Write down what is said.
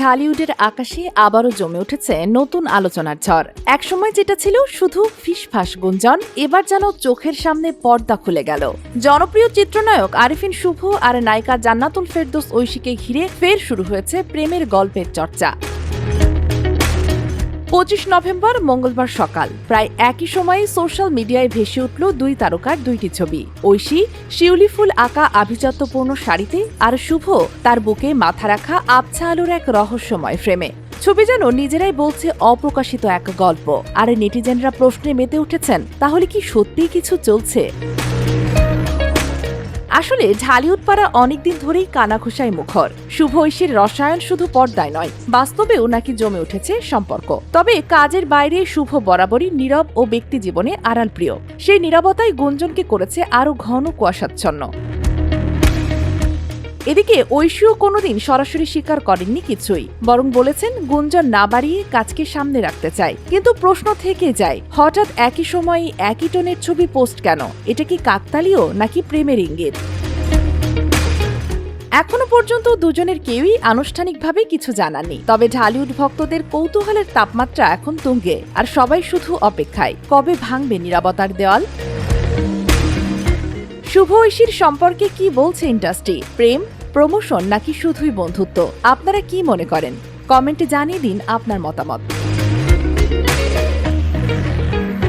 ঢালিউডের আকাশে আবারও জমে উঠেছে নতুন আলোচনার ঝড়। একসময় যেটা ছিল শুধু ফিসফাস গুঞ্জন, এবার যেন চোখের সামনে পর্দা খুলে গেল। জনপ্রিয় চিত্রনায়ক আরিফিন শুভ আর নায়িকা জান্নাতুল ফেরদোস ঐশীকে ঘিরে ফের শুরু হয়েছে প্রেমের গল্পের চর্চা। পঁচিশ নভেম্বর মঙ্গলবার সকাল। প্রায় একই সময়ে সোশ্যাল মিডিয়ায় ভেসে উঠল দুই তারকার দুইটি ছবি। ঐশী, শিউলি ফুল আঁকা আভিজাত্যপূর্ণ শাড়িতে, আর শুভ, তার বুকে মাথা রাখা আবছা আলোর এক রহস্যময় ফ্রেমে। ছবি যেন নিজেরাই বলছে অপ্রকাশিত এক গল্প। আর নেটিজেনরা প্রশ্নে মেতে উঠেছেন, তাহলে কি সত্যিই কিছু চলছে? আসলে ঢালিউড পাড়া অনেকদিন ধরেই কানাঘুষায় মুখর। শুভ ঐশীর রসায়ন শুধু পর্দায় নয়, বাস্তবেও নাকি জমে উঠেছে সম্পর্ক। তবে কাজের বাইরে শুভ বরাবরই নীরব ও ব্যক্তি জীবনে আড়াল প্রিয়। সেই নীরবতাই গুঞ্জনকে করেছে আরও ঘন কুয়াশাচ্ছন্ন। এদিকে ঐশীও কোনোদিন সরাসরি স্বীকার করেননি কিছুই, বরং বলেছেন গুঞ্জন না বাড়িয়ে কাজকে সামনে রাখতে চায়। কিন্তু প্রশ্ন থেকে যায়, হঠাৎ একই সময়ে একই টোনের ছবি পোস্ট কেন? এটা কি কাকতালীয় নাকি প্রেমের ইঙ্গিত? এখনও পর্যন্ত দুজনের কেউই আনুষ্ঠানিকভাবে কিছু জানাননি তবে ঢালিউড ভক্তদের কৌতূহলের তাপমাত্রা এখন তুঙ্গে, আর সবাই শুধু অপেক্ষায়। কবে ভাঙবে নিরাপত্তার দেওয়াল? শুভ ঐশীর সম্পর্কে কি বলছে ইন্ডাস্ট্রি? প্রেম? প্রমোশন নাকি শুধুই বন্ধুত্ব? আপনারা কি মনে করেন? কমেন্টে জানিয়ে দিন আপনার মতামত।